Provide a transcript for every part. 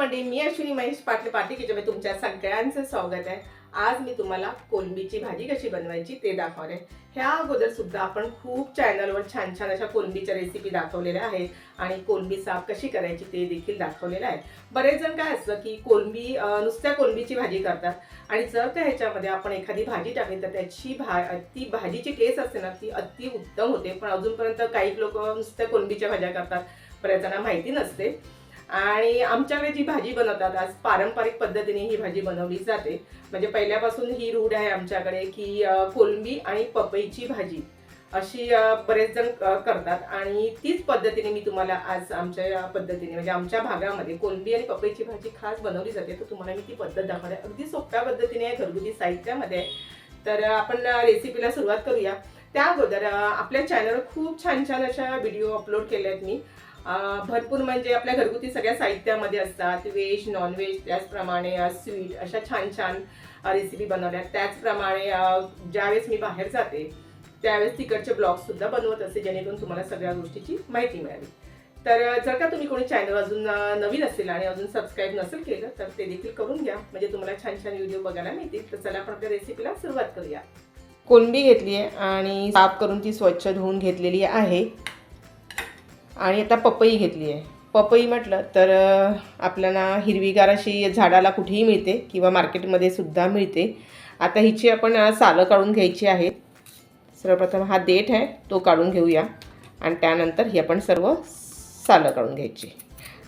मंडळी मी अश्विनी महेश पाटले पाटी तुमच्या सगळ्यांचं स्वागत आहे. आज मी तुम्हाला कोलंबीची भाजी कशी बनवायची ते दाखवणार आहे. ह्या अगोदर सुद्धा आपण खूप चॅनलवर छान छान अशा कोलंबीच्या रेसिपी दाखवलेल्या आहेत आणि कोलंबी साफ कशी करायची ते देखील दाखवलेलं आहे. बरेच जण काय असतं की कोलंबी नुसत्या कोलंबीची भाजी करतात आणि जर का ह्याच्यामध्ये आपण एखादी भाजी टाकली तर त्याची भा ती भाजीची टेस्ट असते ना ती अति उत्तम होते. पण अजूनपर्यंत काही लोक नुसत्या कोलंबीच्या भाज्या करतात. बऱ्याच जणांना माहिती नसते. आणि आमच्याकडे जी भाजी बनवतात आज पारंपरिक पद्धतीने ही भाजी बनवली जाते. म्हणजे पहिल्यापासून ही रूढ आहे आमच्याकडे की कोलंबी आणि पपईची भाजी अशी बरेच जण करतात. आणि तीच पद्धतीने मी तुम्हाला आज आमच्या पद्धतीने म्हणजे आमच्या भागामध्ये कोलंबी आणि पपईची भाजी खास बनवली जाते. तर तुम्हाला मी ती पद्धत दाखवते. अगदी सोप्या पद्धतीने आहे घरगुती साहित्यामध्ये आहे. तर आपण रेसिपीला सुरुवात करूया. त्या अगोदर आपल्या चॅनलवर खूप छान छान अशा व्हिडिओ अपलोड केले आहेत मी. भरपूर म्हणजे आपल्या घरगुती सगळ्या साहित्यामध्ये असतात. व्हेज नॉनव्हेज त्याचप्रमाणे स्वीट अशा छान छान रेसिपी बनवल्या. त्याचप्रमाणे ज्यावेळेस मी बाहेर जाते त्यावेळेस तिकडचे ब्लॉग्स सुद्धा बनवत असते जेणेकरून तुम्हाला सगळ्या गोष्टीची माहिती मिळावी तर जर का तुम्ही कोणी चॅनल अजून नवीन असेल आणि अजून सबस्क्राईब नसेल केलं तर ते देखील करून घ्या. म्हणजे तुम्हाला छान छान व्हिडिओ बघायला मिळतील. तर चला आपण आपल्या रेसिपीला सुरुवात करूया. कोलंबी घेतली आहे आणि साफ करून ती स्वच्छ धुवून घेतलेली आहे. आणि आता पपई घेतली आहे. पपई म्हटलं तर आपल्याला हिरवीगार अशी झाडाला कुठेही मिळते किंवा मार्केटमध्ये सुद्धा मिळते. आता हिची आपण सालं काढून घ्यायची आहेत. सर्वप्रथम हा देठ आहे तो काढून घेऊया. आणि त्यानंतर ही आपण सर्व सालं काढून घ्यायची.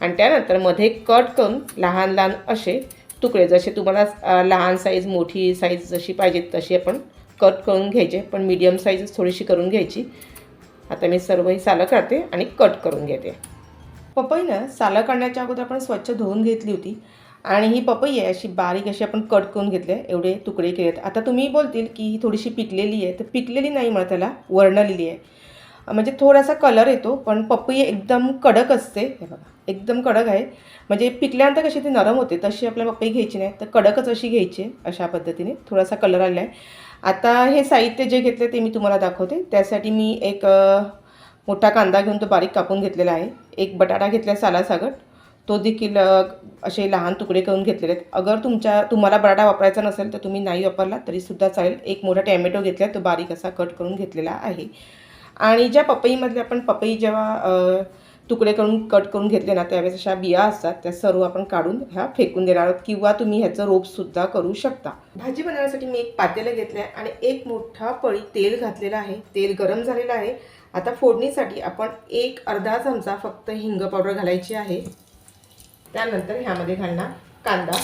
आणि त्यानंतरमध्ये कट करून लहान लहान असे तुकडे जसे तुम्हाला लहान साईज मोठी साईज जशी पाहिजे तशी आपण कट करून घ्यायचे. पण मीडियम साईजच थोडीशी करून घ्यायची. आता मी सर्व ही सालं काढते आणि कट करून घेते. पपई ना सालं काढण्याच्या अगोदर आपण स्वच्छ धुवून घेतली होती. आणि ही पपई आहे अशी बारीक अशी आपण कट करून घेतली आहे एवढे तुकडे केलेत आता तुम्ही बोलतील की ही थोडीशी पिकलेली आहे तर पिकलेली नाही म्हणत त्याला वर्णलेली आहे. म्हणजे थोडासा कलर येतो पण पपई एकदम कडक असते. हे बघा एकदम कडक आहे. म्हणजे पिकल्यानंतर कशी ती नरम होते तशी आपल्याला पपई घ्यायची नाही तर कडकच अशी घ्यायची आहे अशा पद्धतीने थोडासा कलर आला आहे. आता हे साहित्य जे घेतले ते मी तुम्हाला दाखवते. त्यासाठी मी एक मोठा कांदा घेऊन तो बारीक कापून घेतलेला आहे. एक बटाटा घेतला सालासागट तो देखील असे लहान तुकडे करून घेतलेले आहेत. अगर तुमच्या तुम्हाला बटाटा वापरायचा नसेल तर तुम्ही नाही वापरला तरीसुद्धा चालेल. एक मोठा टॅमॅटो घेतला तो बारीक असा कट करून घेतलेला आहे. आणि ज्या पपईमधले आपण पपई जेव्हा तुकडे करून कट करून घेतले ना त्यावेळेस अशा बिया असतात त्या सर्व आपण काढून ह्या फेकून देणार आहोत किंवा तुम्ही ह्याचं रोपसुद्धा करू शकता. भाजी बनवण्यासाठी मी एक पातेलं घेतलं आहे आणि एक मोठा पळी तेल घातलेलं आहे. तेल गरम झालेलं आहे. आता फोडणीसाठी आपण एक अर्धा चमचा फक्त हिंग पावडर घालायची आहे. त्यानंतर ह्यामध्ये घालणार कांदा.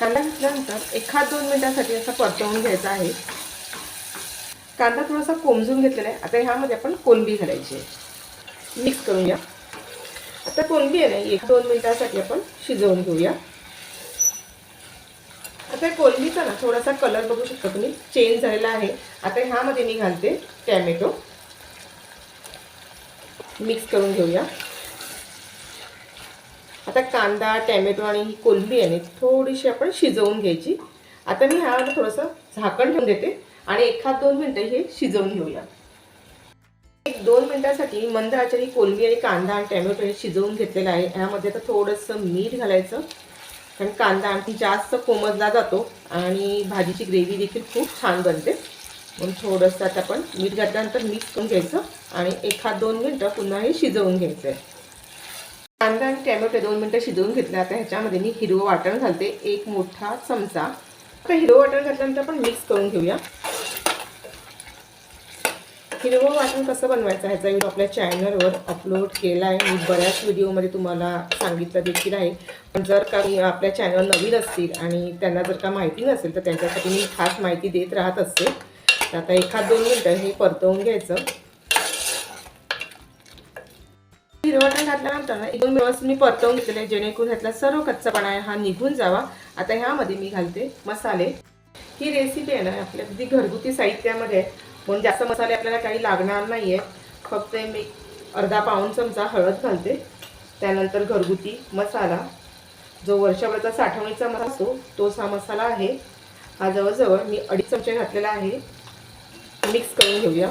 कांदा घेतल्यानंतर एखाद दोन मिनिटांसाठी असा परतवून घ्यायचा आहे. कांदा थोडासा कोमजून घेतलेला आहे. आता ह्यामध्ये आपण कोलंबी घालायची आहे. मिक्स करून घ्या आता कोलंबी आहे ना एक दोन मिनिटासाठी आपण शिजवून घेऊया. आता कोलंबीचा ना थोडासा कलर बघू शकता तुम्ही. चेंज झालेला आहे. आता ह्यामध्ये मी घालते टॅमॅटो. मिक्स करून घेऊया. आता कांदा टॅमॅटो आणि ही कोलंबी आहे ना, थोडीशी आपण शिजवून घ्यायची. आता मी ह्यावर थोडंसं झाकण ठेवून देते. आणि एखाद दोन मिनटं हे शिजवून घेऊया. एक दोन मिनटासाठी मंद आचरी कोलंबी आणि कांदा आणि टॅमॅटो हे शिजवून घेतलेलं आहे. ह्यामध्ये आता थोडंसं मीठ घालायचं. कारण कांदा आणखी जास्त कोमजला जातो आणि भाजीची ग्रेव्ही देखील खूप छान बनते. म्हणून थोडंसं आता आपण मीठ घातल्यानंतर मिक्स करून घ्यायचं आणि एखाद दोन मिनटं पुन्हा हे शिजवून घ्यायचं आहे कांदा आणि टॅमॅटो दोन मिनटं शिजवून घेतलं. आता ह्याच्यामध्ये मी हिरवं वाटण घालते. एक मोठा चमचा. आता हिरवं वाटण घातल्यानंतर आपण मिक्स करून घेऊया. हिरवं वाटण कसं बनवायचं ह्याचा व्हिडिओ आपल्या चॅनलवर अपलोड केला आहे. मी बऱ्याच व्हिडिओमध्ये तुम्हाला सांगितलं देखील आहे. पण जर का मी आपल्या चॅनल नवीन असतील आणि त्यांना जर का माहिती नसेल तर त्यांच्यासाठी मी खास माहिती देत राहत असते. तर आता एखाद दोन मिनटं हे परतवून घ्यायचं. हिरवटा घातल्यानंतर ना एक दोन व्यवस्थित मी परतवून घेतलेले जेणेकरून ह्यातला सर्व कच्चापणा आहे हा निघून जावा. आता ह्यामध्ये मी घालते मसाले. ही रेसिपी आहे ना आपल्या अगदी घरगुती साहित्यामध्ये आहे. म्हणून जास्त मसाले आपल्याला काही लागणार नाही आहेत फक्त मी अर्धा पाऊण चमचा हळद घालते. त्यानंतर घरगुती मसाला. जो वर्षभराचा साठवणीचा मसाला असतो तोच हा मसाला आहे. हा जवळजवळ मी अडीच चमचे घातलेला आहे. मिक्स करून घेऊया.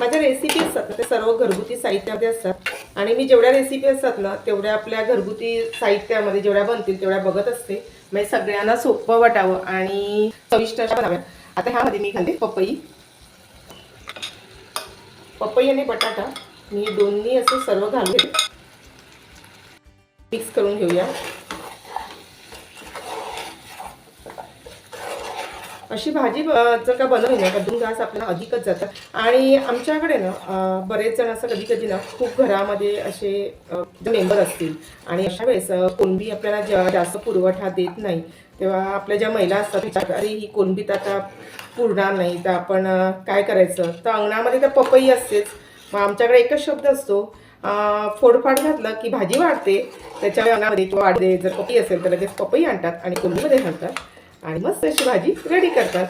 माझ्या रेसिपी असतात ना, ते सर्व घरगुती साहित्यामध्ये असतात. आणि मी जेवढ्या रेसिपी असतात ना तेवढ्या आपल्या घरगुती साहित्यामध्ये जेवढ्या बनतील तेवढ्या बघत असते. म्हणजे सगळ्यांना सोपं वाटावं आणि चविष्ट बनाव्या आता ह्यामध्ये मी घालते पपई. पपई आणि बटाटा. मी दोन्ही असं सर्व घालून मिक्स करून घेऊया. अशी भाजी ब- जर का बनवली ना तर घास आपल्याला अधिकच जातात आणि आमच्याकडे ना बरेच जण असं कधी कधी ना खूप घरामध्ये असे मेंबर असतील. आणि अशा वेळेस कोणबी आपल्याला जा- जास्त पुरवठा देत नाही तेव्हा आपल्या ज्या महिला असतात विचार अरे ही कोलंबीत आता पुरणार नाही. तर आपण काय करायचं? तर अंगणामध्ये तर पपई असतेच. मग आमच्याकडे एकच शब्द असतो. फोडफाड घातलं की भाजी वाढते. त्याच्या अंगणामध्ये किंवा वाढते जर पपई असेल तर लगेच पपई आणतात आणि कोलंबीमध्ये घालतात. आणि मस्त अशी भाजी रेडी करतात.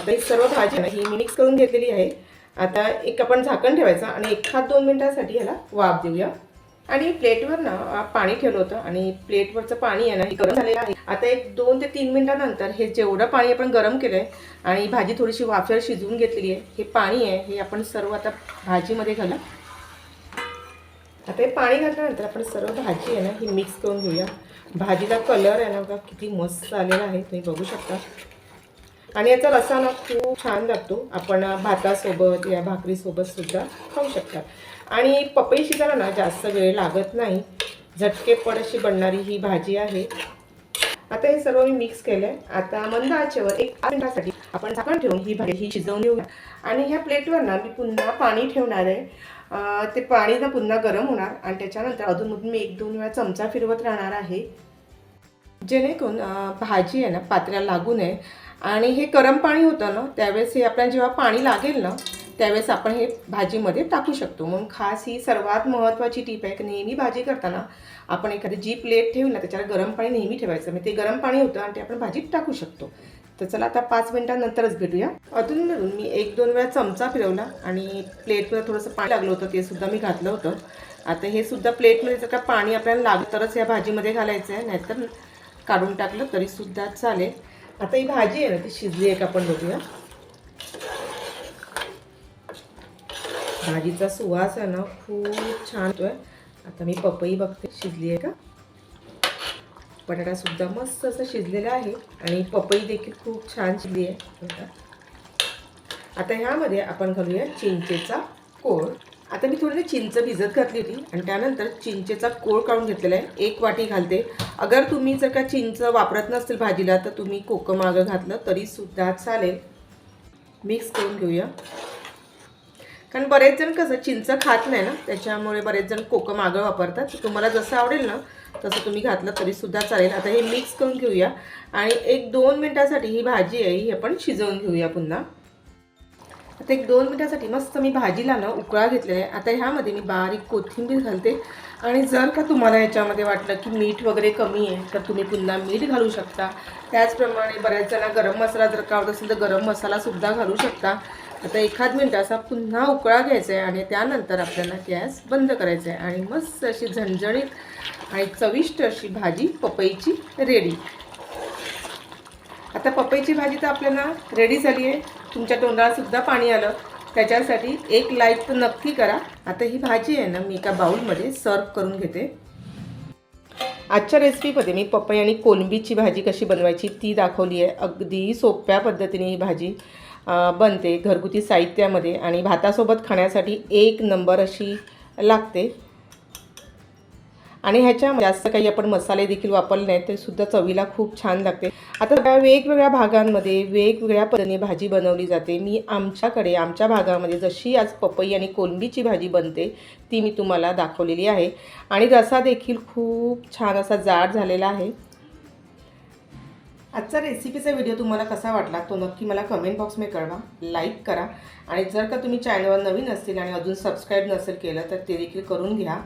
आता ही सर्व भाजी आहे ना ही मी मिक्स करून घेतलेली आहे. आता एक आपण झाकण ठेवायचं आणि एखाद दोन मिनटासाठी ह्याला वाफ देऊया. आणि प्लेटवर ना पाणी ठेवलं होतं आणि प्लेटवरचं पाणी आहे ना हे गरम झालेलं आहे. आता एक दोन ते तीन मिनटानंतर हे जेवढं पाणी आपण गरम केलं आहे आणि भाजी थोडीशी वाफेवर शिजवून घेतलेली आहे हे पाणी आहे हे आपण सर्व आता भाजीमध्ये घाला आता हे पाणी घातल्यानंतर आपण सर्व भाजी आहे ना ही मिक्स करून घेऊया. भाजीला कलर आहे ना बघा किती मस्त आलेला आहे तुम्ही बघू शकता. आणि याचा रसा ना खूप छान लागतो. आपण भातासोबत या भाकरीसोबत सुद्धा खाऊ शकता. आणि पपई शिजायला ना जास्त वेळ लागत नाही. झटकेपट अशी बनणारी ही भाजी आहे. आता हे सर्व मी मिक्स केलं आहे आता मंद आचेवर एक मिनिटासाठी आपण झाकण ठेवून ही भाजी ही शिजवून घेऊया. आणि ह्या प्लेटवर ना मी पुन्हा पाणी ठेवणार आहे. ते पाणी ना पुन्हा गरम होणार आणि त्याच्यानंतर अधूनमधून मी एक दोन वेळा चमचा फिरवत राहणार आहे. जेणेकरून भाजी आहे ना पात्र्याला लागू नये. आणि हे गरम पाणी होतं ना त्यावेळेस हे आपल्याला जेव्हा पाणी लागेल ना त्यावेळेस आपण हे भाजीमध्ये टाकू शकतो. म्हणून खास ही सर्वात महत्त्वाची टीप आहे की नेहमी भाजी करताना आपण एखादी जी प्लेट ठेवू ना त्याच्यावर गरम पाणी नेहमी ठेवायचं. म्हणजे ते गरम पाणी होतं आणि ते आपण भाजीत टाकू शकतो. तर चला आता पाच मिनिटांनंतरच भेटूया. अधून मधून मी एक दोन वेळा चमचा फिरवला आणि प्लेटमध्ये थोडंसं पाणी लागलं होतं ते सुद्धा मी घातलं होतं. आता हे सुद्धा प्लेटमध्ये जर का पाणी आपल्याला लागलं तरच या भाजीमध्ये घालायचं आहे. नाहीतर काढून टाकलं तरी सुद्धा चालेल. आता ही भाजी आहे ना ती शिजली आहे का आपण बघूया. भाजीचा सुवास आहे ना खूप छान आहे आता मी पपई बघते शिजली आहे का? बटाटा सुद्धा मस्त असं शिजलेला आहे आणि पपई देखील खूप छान शिजली आहे. आता ह्यामध्ये आपण घालूया चिंचेचा कोळ आता मी थोडी चिंच भिजत घातली होती आणि त्यानंतर चिंचेचा कोळ काढून घेतलेला आहे. एक वाटी घालते. अगर तुम्ही जर का चिंच वापरत नसतील भाजीला तर तुम्ही कोकम मागं घातलं तरी सुद्धा चालेल. मिक्स करून घेऊया. कारण बरेच जण कसं चिंच खात नाही ना त्याच्यामुळे बरेच जण कोकम आगळ वापरतात. तुम्हाला जसं आवडेल ना तसं तुम्ही घातलं तरीसुद्धा चालेल. आता हे मिक्स करून घेऊया. आणि एक दोन मिनटासाठी ही भाजी आहे ही आपण शिजवून घेऊया पुन्हा. आता एक दोन मिनटासाठी मस्त मी भाजीला ना उकळा घेतलेला आहे. आता ह्यामध्ये मी बारीक कोथिंबीर घालते. आणि जर का तुम्हाला याच्यामध्ये वाटलं की मीठ वगैरे कमी आहे तर तुम्ही पुन्हा मीठ घालू शकता. त्याचप्रमाणे बऱ्याच जणा गरम मसाला जर का आवडत असेल तर गरम मसालासुद्धा घालू शकता. आता एखाद मिनटाचा असा पुन्हा उकळा घ्यायचा आहे आणि त्यानंतर आपल्याला गॅस बंद करायचा आहे. आणि मस्त अशी झणझणीत आणि चविष्ट अशी भाजी पपईची रेडी. आता पपईची भाजी तर आपल्याला रेडी झाली आहे. तुमच्या तोंडालासुद्धा पाणी आलं. त्याच्यासाठी एक लाईक तर नक्की करा. आता ही भाजी आहे ना मी एका बाउलमध्ये सर्व करून घेते. आजच्या रेसिपीमध्ये मी पपई आणि कोलंबीची भाजी कशी बनवायची ती दाखवली आहे. अगदी सोप्या पद्धतीने ही भाजी बनते. घरगुती साहित्यामध्ये आणि भातासोबत खाण्यासाठी एक नंबर अशी लागते. आणि ह्याच्या जास्त काही आपण मसाले देखील वापरले नाहीत तरीसुद्धा चवीला खूप छान लागते. आता वेगवेगळ्या भागांमध्ये वेगवेगळ्या पद्धतीने भाजी बनवली जाते. मी आमच्याकडे आमच्या भागामध्ये जशी आज पपई आणि कोलंबीची भाजी बनते ती मी तुम्हाला दाखवलेली आहे. आणि रसा देखील खूप छान असा जाड झालेला आहे. आजचा रेसिपीचा व्हिडिओ तुम्हाला कसा वाटला तो नक्की मला कमेंट बॉक्समध्ये कळवा लाईक करा. आणि जर का तुम्ही चॅनलवर नवीन असतील आणि अजून सबस्क्राईब नसेल केलं तर ते देखील करून घ्या.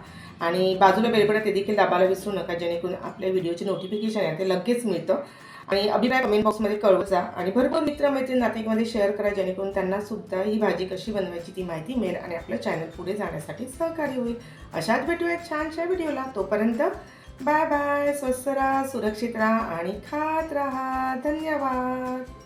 आणि बाजूला बेलबटन ते देखील दाबायला विसरू नका जेणेकरून आपल्या व्हिडिओचे नोटिफिकेशन आहे ते लगेच मिळतं. आणि अभिप्राय कमेंट बॉक्समध्ये कळवत जा आणि भरपूर मित्रमैत्रीण नातेकमध्ये शेअर करा जेणेकरून त्यांना सुद्धा ही भाजी कशी बनवायची ती माहिती मिळेल आणि आपलं चॅनल पुढे जाण्यासाठी सहकार्य होईल. अशाच भेटूया एक छानशा व्हिडिओला. तोपर्यंत बाय बाय स्वस्त राहा सुरक्षित राहा आणि खात राहा. धन्यवाद.